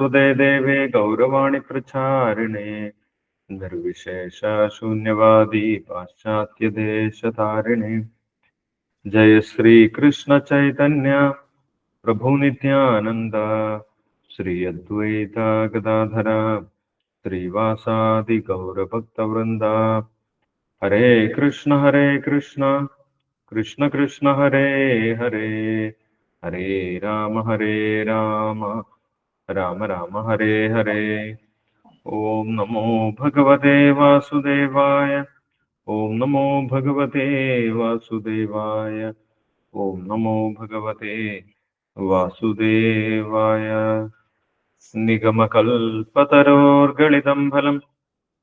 हृदे देवे गौरवाणि प्रचारिणे। निर्विशेषशून्यवादी पाश्चात्यदेशतारिणे जय श्रीकृष्ण चैतन्य, प्रभु नित्यानन्द, श्री अद्वैत गदाधर श्रीवासादि गौरभक्तवृन्द हरे कृष्ण हरे कृष्ण कृष्ण कृष्ण, हरे हरे। हरे राम हरे राम। राम राम हरे हरे। ॐ नमो भगवते वासुदेवाय। ॐ नमो भगवते वासुदेवाय। ॐ नमो भगवते वासुदेवाय। निगमकल्पतरोर्गलितं फलं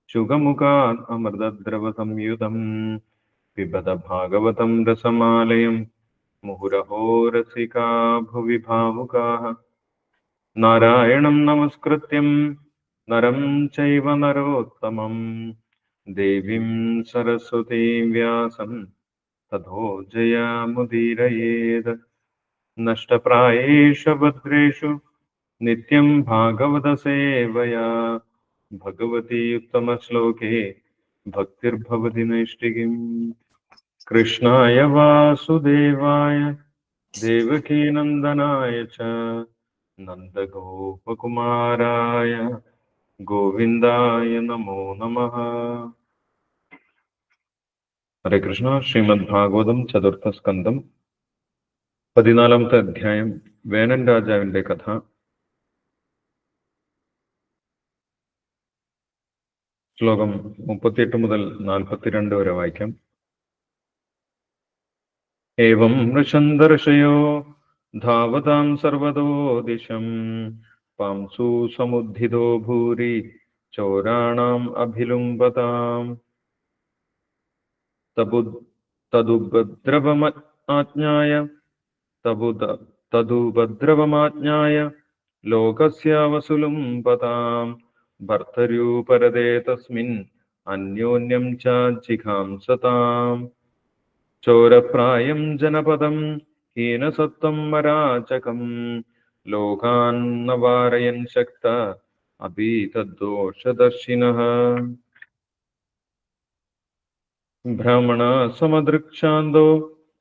शुगमुखात् अमृतद्रवसंयुतं पिबत भागवतं रसमालयं मुहुरहो रसिका भुवि भावुकाः। നാരായണം നമസ്കൃത്യം. നരം ചൈവ നരോത്തമം. ദേവീം സരസ്വതീം വ്യാസം. തഥോ ജയാമുദീരയേത്. നഷ്ടപ്രായേഷു ഭദ്രേഷു. നിത്യം ഭാഗവത ഭാഗവതസേവയാ ഭഗവതി ഉത്തമശ്ലോകേ. ഭക്തിർഭവതി നൈഷ്ഠികം. കൃഷ്ണായ വാസുദേവായ. ദേവകീനന്ദനായ ച. നന്ദഗോപകുമാരായ ഗോവിന്ദായ നമോ നമ ഹരേ കൃഷ്ണ ശ്രീമദ് ഭാഗവതം ചതുർത്ഥ സ്കന്ധം പതിനാലാമത്തെ അധ്യായം വേനൻ രാജാവിന്റെ കഥ ശ്ലോകം മുപ്പത്തിയെട്ട് മുതൽ നാൽപ്പത്തിരണ്ട് വരെ വായിക്കാം। ഏവം ഋഷന്ദർഷയോ ധാവതാം സർവതോ ദിശം പാംസു സമുദ്ധിതോ ഭൂരി ചോരാണാം അഭിലുംബതാം തബു തദുപദ്രവമാജ്ഞായ തബുദ തദുപദ്രവമാജ്ഞായ ലോകസ്യാവസുലുംബതാം ഭർത്തരൂപരതേ തസ്മിൻ അന്യോന്യം ച ജിഘാംസതാം ചോരപ്രായം ജനപദം ഹീനസത്വം മരാചകം ലോകാന്നവാരയൻ ശക്ത അഭീതദോഷദർശിനഃ ഭ്രമണ സമദൃക്ഷാന്തോ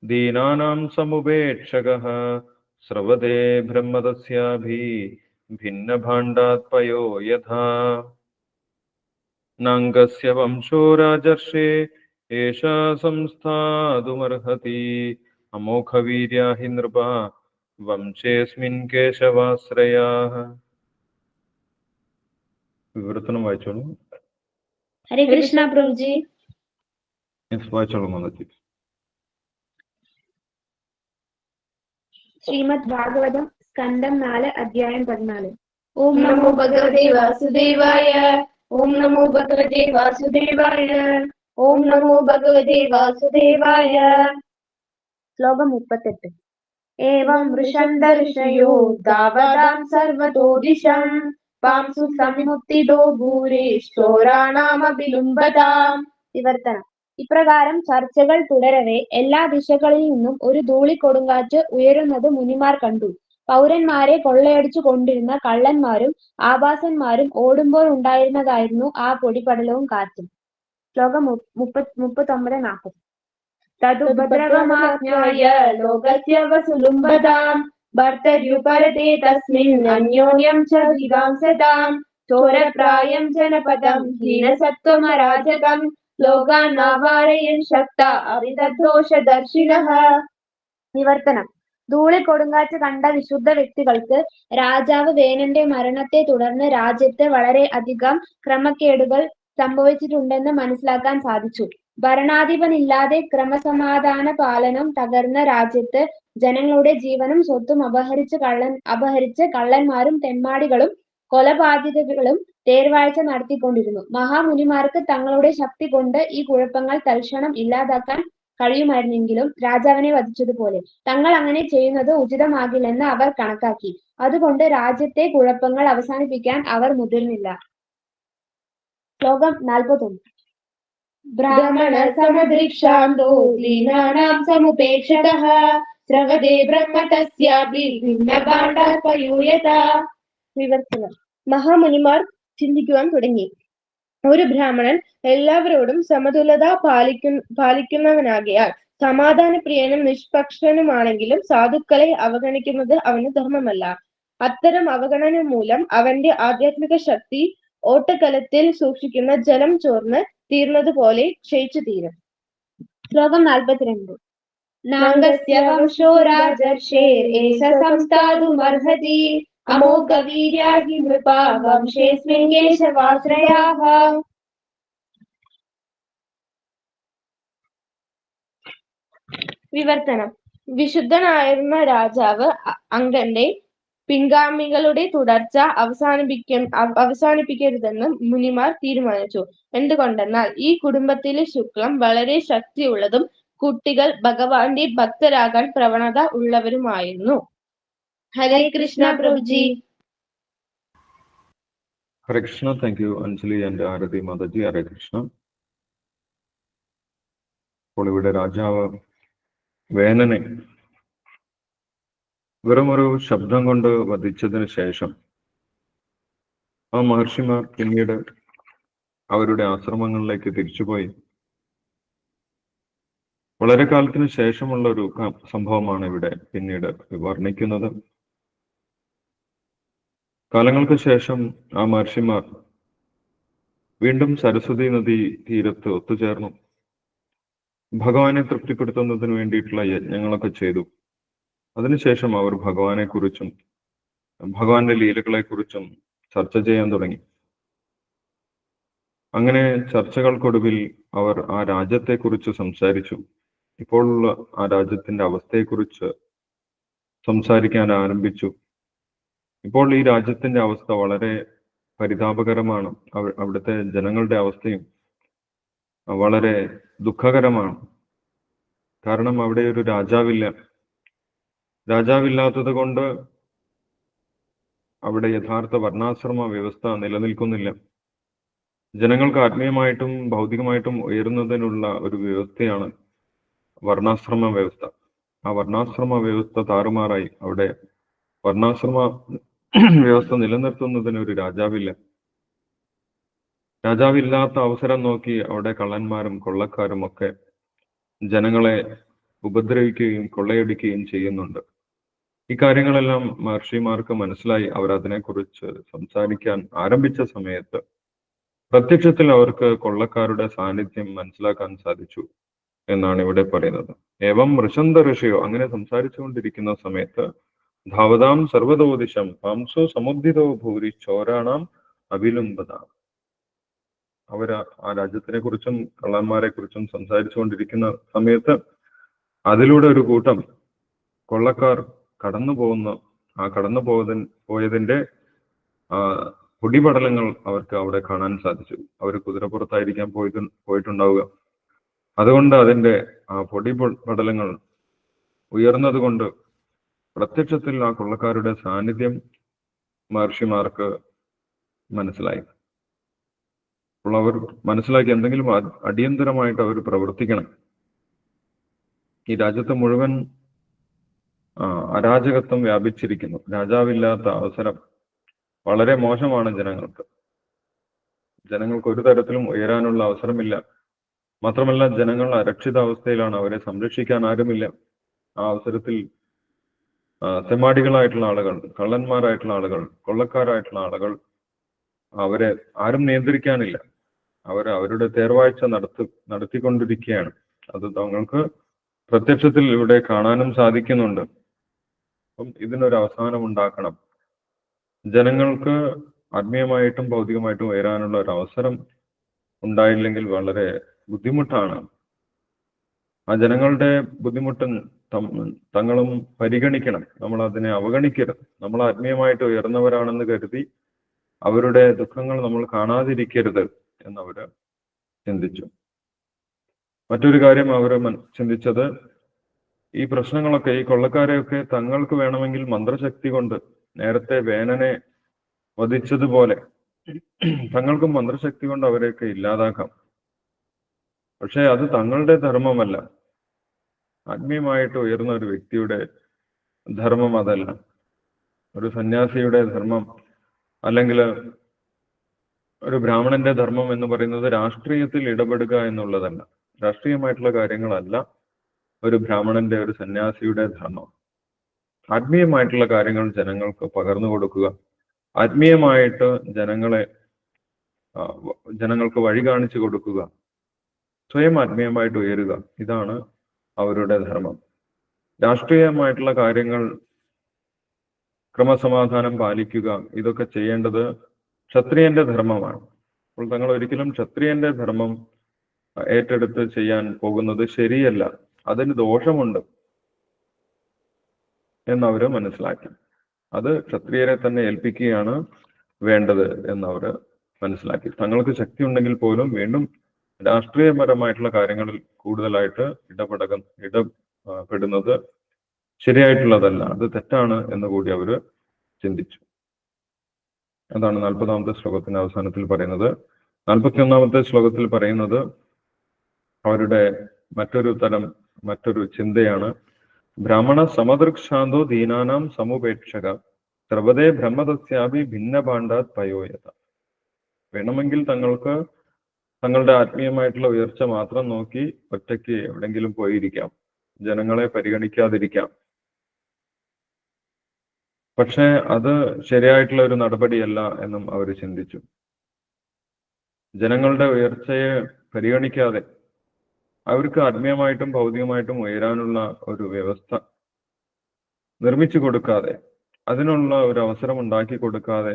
ദീനാനാം സമുപേക്ഷകः സ്രവതേ ബ്രഹ്മതസ്യാഭി ഭിന്നഭാണ്ഡാത്പയോ യഥാ നാംഗസ്യ വംശോ രാജർഷേ ഏഷാ സംസ്ഥാതുമർഹതി അമോഘവീര്യാ ഹി നൃപ വംശേസ്മിൻ കേശവാശ്രയാः വിവർത്തനം വായിച്ചോളൂ ഹരേ കൃഷ്ണ പ്രഭുജി Yes, വായിച്ചോളൂ മാതാജി ശ്രീമദ് ഭാഗവതം സ്കന്ധം നാല് അധ്യായം പതിനാല് ഓം നമോ ഭഗവതേ വാസുദേവായ ഓം നമോ ഭഗവതേ വാസുദേവായ ഓം നമോ ഭഗവതേ വാസുദേവായ ശ്ലോകം മുപ്പത്തെട്ട്. ഏവം ഋഷന്തർഷയോ ദാവതാം സർവതോ ദിശം പാംസു സമുത്തിതോ ഭൂരേശ്വരാണാമഭിലുംബതാം വിവർത്തനം. ഇപ്രകാരം ചർച്ചകൾ തുടരവേ എല്ലാ ദിശകളിൽ നിന്നും ഒരു ധൂളി കൊടുങ്കാറ്റ് ഉയരുന്നത് മുനിമാർ കണ്ടു. പൗരന്മാരെ കൊള്ളയടിച്ചു കൊണ്ടിരുന്ന കള്ളന്മാരും ആഭാസന്മാരും ഓടുമ്പോൾ ഉണ്ടായിരുന്നതായിരുന്നു ആ പൊടിപടലവും കാറ്റും. ശ്ലോകം മു- മുപ്പത് മുപ്പത്തൊമ്പത് നാൽപ്പത്. തതുപദ്രവമാജ്ഞായ ലോകസ്യ വസുലുംബതാം ഭർത്തരുപരതേ തസ്മിൻ അന്യോന്യം ച ജിഗാംസതാം ചോരപ്രായം ജനപദം ഹീനസത്വമരാജകം ലോകാനാവാരയൻ ശക്ത അവിദോഷദർശിനഃ നിവർത്തനം. ധൂളി കൊടുങ്കാറ്റ് കണ്ട വിശുദ്ധ വ്യക്തികൾക്ക് രാജാവ് വേനന്റെ മരണത്തെ തുടർന്ന് രാജ്യത്ത് വളരെ അധികം ക്രമക്കേടുകൾ സംഭവിച്ചിട്ടുണ്ടെന്ന് മനസ്സിലാക്കാൻ സാധിച്ചു. ഭരണാധിപനില്ലാതെ ക്രമസമാധാന പാലനം തകർന്ന രാജ്യത്ത് ജനങ്ങളുടെ ജീവനും സ്വത്തും അപഹരിച്ച് കള്ളൻ അപഹരിച്ച് കള്ളന്മാരും തെമ്മാടികളും കൊലപാതകളും തേർവാഴ്ച നടത്തിക്കൊണ്ടിരുന്നു. മഹാമുനിമാർക്ക് തങ്ങളുടെ ശക്തി കൊണ്ട് ഈ കുഴപ്പങ്ങൾ തൽക്ഷണം ഇല്ലാതാക്കാൻ കഴിയുമായിരുന്നെങ്കിലും രാജാവിനെ വധിച്ചതുപോലെ. തങ്ങൾ അങ്ങനെ ചെയ്യുന്നത് ഉചിതമാകില്ലെന്ന് അവർ കണക്കാക്കി. അതുകൊണ്ട് രാജ്യത്തെ കുഴപ്പങ്ങൾ അവസാനിപ്പിക്കാൻ അവർ മുതിർന്നില്ല. ശ്ലോകം നാൽപ്പത്തൊന്ന്. സമദൃക്ഷാന്തോ ദീനാനാം സമുപേക്ഷതഃ സ്രവതേ ബ്രഹ്മ തസ്യാപി ഭിന്നഭാണ്ഡാപയൂയത വിവർത്തനം. മഹാമുനിമാർ ചിന്തിക്കുവാൻ തുടങ്ങി. ഒരു ബ്രാഹ്മണൻ എല്ലാവരോടും സമതുലത പാലിക്കു പാലിക്കുന്നവനാകയാൽ സമാധാനപ്രിയനും നിഷ്പക്ഷനുമാണെങ്കിലും സാധുക്കളെ അവഗണിക്കുന്നത് അവന് ധർമ്മമല്ല. അത്തരം അവഗണന മൂലം അവന്റെ ആധ്യാത്മിക ശക്തി ഓട്ടക്കലത്തിൽ സൂക്ഷിക്കുന്ന ജലം ചോർന്ന് തീർന്നതുപോലെ ക്ഷയിച്ചു തീരും. ശ്ലോകം നാൽപ്പത്തിരണ്ട്. വിവർത്തനം. വിശുദ്ധനായിരുന്ന രാജാവ് അങ്കന്റെ പിൻഗാമികളുടെ തുടർച്ച അവസാനിപ്പിക്ക അവ- അവസാനിപ്പിക്കരുതെന്ന് മുനിമാർ തീരുമാനിച്ചു. എന്തുകൊണ്ടെന്നാൽ ഈ കുടുംബത്തിലെ ശുക്ലം വളരെ ശക്തിയുള്ളതും കുട്ടികൾ ഭഗവാന്റെ ഭക്തരാകാൻ പ്രവണത ഉള്ളവരുമായിരുന്നു. Hare Krishna Prabhuji. Hare Krishna. Thank you Anjali and Aarti Mataji Hare Krishna. അപ്പോൾ ഇവിടെ രാജാവ് വേനനെ വെറുമൊരു ശബ്ദം കൊണ്ട് വധിച്ചതിന് ശേഷം ആ മഹർഷിമാർ പിന്നീട് അവരുടെ ആശ്രമങ്ങളിലേക്ക് തിരിച്ചുപോയി. വളരെ കാലത്തിന് ശേഷമുള്ള ഒരു സംഭവമാണ് ഇവിടെ പിന്നീട് വർണിക്കുന്നത്. കാലങ്ങൾക്ക് ശേഷം ആ മഹർഷിമാർ വീണ്ടും സരസ്വതി നദി തീരത്ത് ഒത്തുചേർന്നു. ഭഗവാനെ തൃപ്തിപ്പെടുത്തുന്നതിന് വേണ്ടിയിട്ടുള്ള യജ്ഞങ്ങളൊക്കെ ചെയ്തു. അതിനുശേഷം അവർ ഭഗവാനെക്കുറിച്ചും ഭഗവാന്റെ ലീലകളെ കുറിച്ചും ചർച്ച ചെയ്യാൻ തുടങ്ങി. അങ്ങനെ ചർച്ചകൾക്കൊടുവിൽ അവർ ആ രാജ്യത്തെക്കുറിച്ച് സംസാരിച്ചു. ഇപ്പോഴുള്ള ആ രാജ്യത്തിന്റെ അവസ്ഥയെക്കുറിച്ച് സംസാരിക്കാൻ ആരംഭിച്ചു. ഇപ്പോൾ ഈ രാജ്യത്തിന്റെ അവസ്ഥ വളരെ പരിതാപകരമാണ്. അവ- അവിടുത്തെ ജനങ്ങളുടെ അവസ്ഥയും വളരെ ദുഃഖകരമാണ്. കാരണം അവിടെ ഒരു രാജാവില്ല. രാജാവില്ലാത്തത് കൊണ്ട് അവിടെ യഥാർത്ഥ വർണാശ്രമ വ്യവസ്ഥ നിലനിൽക്കുന്നില്ല. ജനങ്ങൾക്ക് ആത്മീയമായിട്ടും ഭൗതികമായിട്ടും ഉയരുന്നതിനുള്ള ഒരു വ്യവസ്ഥയാണ് വർണാശ്രമ വ്യവസ്ഥ. ആ വർണാശ്രമ വ്യവസ്ഥ താറുമാറായി. അവിടെ വർണാശ്രമ വ്യവസ്ഥ നിലനിർത്തുന്നതിന് ഒരു രാജാവില്ല. രാജാവില്ലാത്ത അവസരം നോക്കി അവിടെ കള്ളന്മാരും കൊള്ളക്കാരും ഒക്കെ ജനങ്ങളെ ഉപദ്രവിക്കുകയും കൊള്ളയടിക്കുകയും ചെയ്യുന്നുണ്ട്. ഈ കാര്യങ്ങളെല്ലാം മഹർഷിമാർക്ക് മനസ്സിലായി. അവർ അതിനെക്കുറിച്ച് സംസാരിക്കാൻ ആരംഭിച്ച സമയത്ത് പ്രത്യക്ഷത്തിൽ അവർക്ക് കൊള്ളക്കാരുടെ സാന്നിധ്യം മനസ്സിലാക്കാൻ സാധിച്ചു എന്നാണ് ഇവിടെ പറയുന്നത്. ഏവം ഋഷന്ത ഋഷിയോ അങ്ങനെ സംസാരിച്ചുകൊണ്ടിരിക്കുന്ന സമയത്ത് ധാവതാം സർവതോദിശം പാംസോ സമുദ്ധിതോ ഭൂരി ചോരാണാം അവിലുംബതാം. അവർ ആ രാജ്യത്തിനെ കുറിച്ചും കള്ളന്മാരെ കുറിച്ചും സംസാരിച്ചുകൊണ്ടിരിക്കുന്ന സമയത്ത് അതിലൂടെ ഒരു കൂട്ടം കൊള്ളക്കാർ കടന്നു പോകുന്ന ആ കടന്നു പോയതിൻ പോയതിന്റെ പൊടിപടലങ്ങൾ അവർക്ക് അവിടെ കാണാൻ സാധിച്ചു. അവർ കുതിരപ്പുറത്തായിരിക്കാൻ പോയിട്ട് പോയിട്ടുണ്ടാവുക. അതുകൊണ്ട് അതിന്റെ ആ പൊടി പടലങ്ങൾ ഉയർന്നത് കൊണ്ട് പ്രത്യക്ഷത്തിൽ ആ കൊള്ളക്കാരുടെ സാന്നിധ്യം മഹർഷിമാർക്ക് മനസ്സിലായി. അപ്പോൾ അവർ മനസ്സിലാക്കി എന്തെങ്കിലും അടിയന്തരമായിട്ട് അവർ പ്രവർത്തിക്കണം. ഈ രാജ്യത്തെ മുഴുവൻ അരാജകത്വം വ്യാപിച്ചിരിക്കുന്നു. രാജാവില്ലാത്ത അവസരം വളരെ മോശമാണ് ജനങ്ങൾക്ക്. ജനങ്ങൾക്ക് ഒരു തരത്തിലും ഉയരാനുള്ള അവസരമില്ല. മാത്രമല്ല ജനങ്ങൾ അരക്ഷിതാവസ്ഥയിലാണ് അവരെ സംരക്ഷിക്കാൻ ആരുമില്ല. ആ അവസരത്തിൽ ആ, തെമ്മാടികളായിട്ടുള്ള ആളുകൾ കള്ളന്മാരായിട്ടുള്ള ആളുകൾ കൊള്ളക്കാരായിട്ടുള്ള ആളുകൾ അവരെ ആരും നിയന്ത്രിക്കാനില്ല. അവർ അവരുടെ തേർവാഴ്ച നടത്തി നടത്തിക്കൊണ്ടിരിക്കുകയാണ്. അത് തങ്ങൾക്ക് പ്രത്യക്ഷത്തിൽ ഇവിടെ കാണാനും സാധിക്കുന്നുണ്ട്. അപ്പം ഇതിനൊരു അവസാനം ഉണ്ടാക്കണം. ജനങ്ങൾക്ക് ആത്മീയമായിട്ടും ഭൗതികമായിട്ടും ഉയരാനുള്ള ഒരു അവസരം ഉണ്ടായില്ലെങ്കിൽ വളരെ ബുദ്ധിമുട്ടാണ്. ആ ജനങ്ങളുടെ ബുദ്ധിമുട്ട് തങ്ങളും പരിഗണിക്കണം. നമ്മൾ അതിനെ അവഗണിക്കരുത്. നമ്മൾ ആത്മീയമായിട്ട് ഉയർന്നവരാണെന്ന് കരുതി അവരുടെ ദുഃഖങ്ങൾ നമ്മൾ കാണാതിരിക്കരുത് എന്നവര് ചിന്തിച്ചു. മറ്റൊരു കാര്യം അവർ ചിന്തിച്ചത് ഈ പ്രശ്നങ്ങളൊക്കെ ഈ കൊള്ളക്കാരെയൊക്കെ തങ്ങൾക്ക് വേണമെങ്കിൽ മന്ത്രശക്തി കൊണ്ട് നേരത്തെ വേനനെ വധിച്ചതുപോലെ തങ്ങൾക്കും മന്ത്രശക്തി കൊണ്ട് അവരെയൊക്കെ ഇല്ലാതാക്കാം. പക്ഷെ അത് തങ്ങളുടെ ധർമ്മമല്ല. ആത്മീയമായിട്ട് ഉയർന്ന ഒരു വ്യക്തിയുടെ ധർമ്മം അതല്ല. ഒരു സന്യാസിയുടെ ധർമ്മം അല്ലെങ്കിൽ ഒരു ബ്രാഹ്മണന്റെ ധർമ്മം എന്ന് പറയുന്നത് രാഷ്ട്രീയത്തിൽ ഇടപെടുക എന്നുള്ളതല്ല. രാഷ്ട്രീയമായിട്ടുള്ള കാര്യങ്ങളല്ല. ഒരു ബ്രാഹ്മണന്റെ ഒരു സന്യാസിയുടെ ധർമ്മം. ആത്മീയമായിട്ടുള്ള കാര്യങ്ങൾ ജനങ്ങൾക്ക് പകർന്നു കൊടുക്കുക. ആത്മീയമായിട്ട് ജനങ്ങളെ ജനങ്ങൾക്ക് വഴി കാണിച്ചു കൊടുക്കുക. സ്വയം ആത്മീയമായിട്ട് ഉയരുക. ഇതാണ് അവരുടെ ധർമ്മം. രാഷ്ട്രീയമായിട്ടുള്ള കാര്യങ്ങൾ ക്രമസമാധാനം പാലിക്കുക. ഇതൊക്കെ ചെയ്യേണ്ടത് ക്ഷത്രിയന്റെ ധർമ്മമാണ്. അപ്പോൾ തങ്ങൾ ഒരിക്കലും ക്ഷത്രിയന്റെ ധർമ്മം ഏറ്റെടുത്ത് ചെയ്യാൻ പോകുന്നത് ശരിയല്ല. അതിന് ദോഷമുണ്ട് എന്നവര് മനസ്സിലാക്കി. അത് ക്ഷത്രിയരെ തന്നെ ഏൽപ്പിക്കുകയാണ് വേണ്ടത് എന്നവര് മനസ്സിലാക്കി. തങ്ങൾക്ക് ശക്തി ഉണ്ടെങ്കിൽ പോലും വീണ്ടും രാഷ്ട്രീയപരമായിട്ടുള്ള കാര്യങ്ങളിൽ കൂടുതലായിട്ട് ഇടപെടക ഇടപെടുന്നത് ശരിയായിട്ടുള്ളതല്ല. അത് തെറ്റാണ് എന്ന് കൂടി അവർ ചിന്തിച്ചു. അതാണ് നാൽപ്പതാമത്തെ ശ്ലോകത്തിന്റെ അവസാനത്തിൽ പറയുന്നത്. നാൽപ്പത്തി ഒന്നാമത്തെ ശ്ലോകത്തിൽ പറയുന്നത് അവരുടെ മറ്റൊരു തരം മറ്റൊരു ചിന്തയാണ്. ബ്രാഹ്മണ സമദൃക്ഷാന്തോ ദീനാനാം സമുപേക്ഷക സർവതേ ബ്രഹ്മതസ്യാപി ഭിന്നഭാണ്ഡാത് പയോയത. വേണമെങ്കിൽ തങ്ങൾക്ക് തങ്ങളുടെ ആത്മീയമായിട്ടുള്ള ഉയർച്ച മാത്രം നോക്കി ഒറ്റയ്ക്ക് എവിടെങ്കിലും പോയിരിക്കാം. ജനങ്ങളെ പരിഗണിക്കാതിരിക്കാം. പക്ഷെ അത് ശരിയായിട്ടുള്ള ഒരു നടപടിയല്ല എന്നും അവർ ചിന്തിച്ചു. ജനങ്ങളുടെ ഉയർച്ചയെ പരിഗണിക്കാതെ അവർക്ക് ആത്മീയമായിട്ടും ഭൗതികമായിട്ടും ഉയരാനുള്ള ഒരു വ്യവസ്ഥ നിർമ്മിച്ചു കൊടുക്കാതെ അതിനുള്ള ഒരു അവസരം ഉണ്ടാക്കി കൊടുക്കാതെ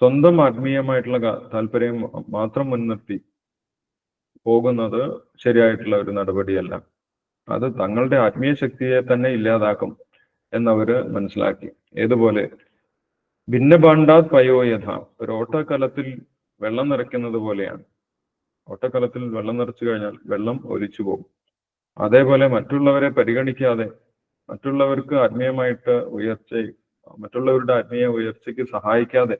സ്വന്തം ആത്മീയമായിട്ടുള്ള താല്പര്യം മാത്രം മുൻനിർത്തി പോകുന്നത് ശരിയായിട്ടുള്ള ഒരു നടപടിയല്ല. അത് തങ്ങളുടെ ആത്മീയ ശക്തിയെ തന്നെ ഇല്ലാതാക്കും എന്നവര് മനസ്സിലാക്കി. ഏതുപോലെ? ഭിന്നഭാണ്ഡാത് പയോയഥ ഒരു ഓട്ടക്കലത്തിൽ വെള്ളം നിറയ്ക്കുന്നത് പോലെയാണ്. ഓട്ടക്കലത്തിൽ വെള്ളം നിറച്ചു കഴിഞ്ഞാൽ വെള്ളം ഒലിച്ചു പോകും. അതേപോലെ മറ്റുള്ളവരെ പരിഗണിക്കാതെ മറ്റുള്ളവർക്ക് ആത്മീയമായിട്ട് ഉയർച്ച മറ്റുള്ളവരുടെ ആത്മീയ ഉയർച്ചയ്ക്ക് സഹായിക്കാതെ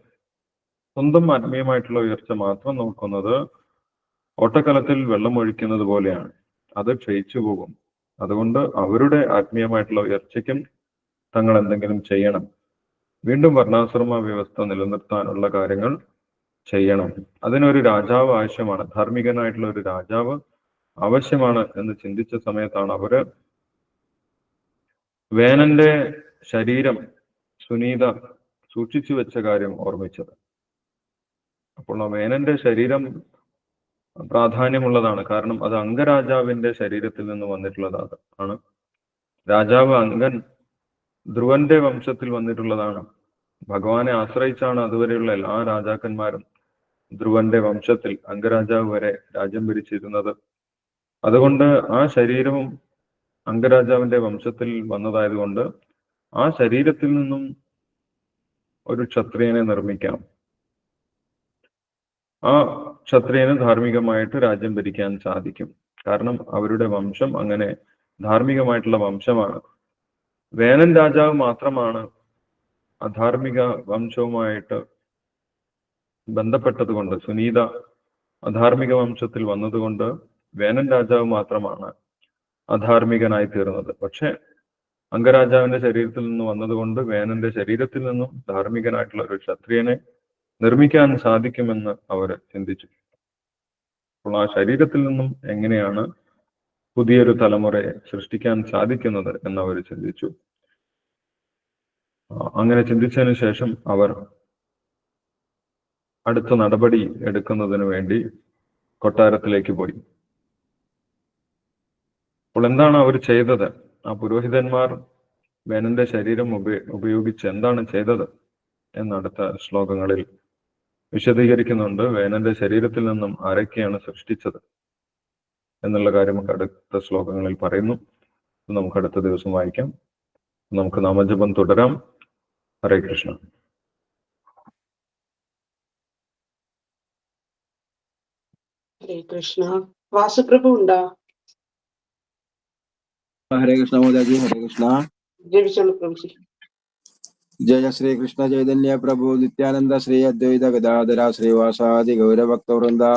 സ്വന്തം ആത്മീയമായിട്ടുള്ള ഉയർച്ച മാത്രം നോക്കുന്നത് ഒട്ടക്കലത്തിൽ വെള്ളം ഒഴിക്കുന്നത് പോലെയാണ്. അത് ക്ഷയിച്ചു പോകും. അതുകൊണ്ട് അവരുടെ ആത്മീയമായിട്ടുള്ള ഉയർച്ചയ്ക്കും തങ്ങൾ എന്തെങ്കിലും ചെയ്യണം. വീണ്ടും വർണാശ്രമ വ്യവസ്ഥ നിലനിർത്താനുള്ള കാര്യങ്ങൾ ചെയ്യണം. അതിനൊരു രാജാവ് ആവശ്യമാണ്. ധാർമ്മികനായിട്ടുള്ള ഒരു രാജാവ് ആവശ്യമാണ് എന്ന് ചിന്തിച്ച സമയത്താണ് അവർ വേനന്റെ ശരീരം സുനീത സൂക്ഷിച്ചു വെച്ച കാര്യം ഓർമ്മിച്ചത്. അപ്പോൾ ആ വേനന്റെ ശരീരം പ്രാധാന്യമുള്ളതാണ്. കാരണം അത് അംഗരാജാവിന്റെ ശരീരത്തിൽ നിന്ന് വന്നിട്ടുള്ളതാണ്. രാജാവ് അംഗൻ ധ്രുവന്റെ വംശത്തിൽ വന്നിട്ടുള്ളതാണ്. ഭഗവാനെ ആശ്രയിച്ചാണ് അതുവരെയുള്ള എല്ലാ രാജാക്കന്മാരും ധ്രുവന്റെ വംശത്തിൽ അംഗരാജാവ് വരെ രാജ്യം ഭരിച്ചിരുന്നത്. അതുകൊണ്ട് ആ ശരീരവും അംഗരാജാവിന്റെ വംശത്തിൽ വന്നതായതുകൊണ്ട് ആ ശരീരത്തിൽ നിന്നും ഒരു ക്ഷത്രിയനെ നിർമ്മിക്കാം. ആ ക്ഷത്രിയന് ധാർമ്മികമായിട്ട് രാജ്യം ഭരിക്കാൻ സാധിക്കും. കാരണം അവരുടെ വംശം അങ്ങനെ ധാർമ്മികമായിട്ടുള്ള വംശമാണ്. വേനൻ രാജാവ് മാത്രമാണ് അധാർമിക വംശവുമായിട്ട് ബന്ധപ്പെട്ടത് കൊണ്ട് സുനീത അധാർമിക വംശത്തിൽ വന്നതുകൊണ്ട് വേനൻ രാജാവ് മാത്രമാണ് അധാർമികനായി തീർന്നത്. പക്ഷെ അംഗരാജാവിന്റെ ശരീരത്തിൽ നിന്ന് വന്നതുകൊണ്ട് വേനന്റെ ശരീരത്തിൽ നിന്നും ധാർമ്മികനായിട്ടുള്ള ഒരു ക്ഷത്രിയനെ നിർമ്മിക്കാൻ സാധിക്കുമെന്ന് അവർ ചിന്തിച്ചു. അപ്പോൾ ആ ശരീരത്തിൽ നിന്നും എങ്ങനെയാണ് പുതിയൊരു തലമുറയെ സൃഷ്ടിക്കാൻ സാധിക്കുന്നത് എന്നവർ ചിന്തിച്ചു. അങ്ങനെ ചിന്തിച്ചതിന് ശേഷം അവർ അടുത്ത നടപടി എടുക്കുന്നതിന് വേണ്ടി കൊട്ടാരത്തിലേക്ക് പോയി. അപ്പോൾ എന്താണ് അവർ ചെയ്തത്? ആ പുരോഹിതന്മാർ വേനന്റെ ശരീരം ഉപയോ- ഉപയോഗിച്ച് എന്താണ് ചെയ്തത് എന്നടുത്ത ശ്ലോകങ്ങളിൽ വിശദീകരിക്കുന്നുണ്ട്. വേനന്റെ ശരീരത്തിൽ നിന്നും ആരൊക്കെയാണ് സൃഷ്ടിച്ചത് എന്നുള്ള കാര്യം നമുക്ക് അടുത്ത ശ്ലോകങ്ങളിൽ പറയുന്നു. നമുക്ക് അടുത്ത ദിവസം വായിക്കാം. നമുക്ക് നാമജപം തുടരാം. हरे कृष्ण। हरे कृष्णा मोदा जी हरे कृष्णा जय विशाल जय श्री कृष्ण चैतन्य प्रभु नित्यानंद श्री अद्वैत गदाधरा श्रीवासादि गौरभक्त वृंदा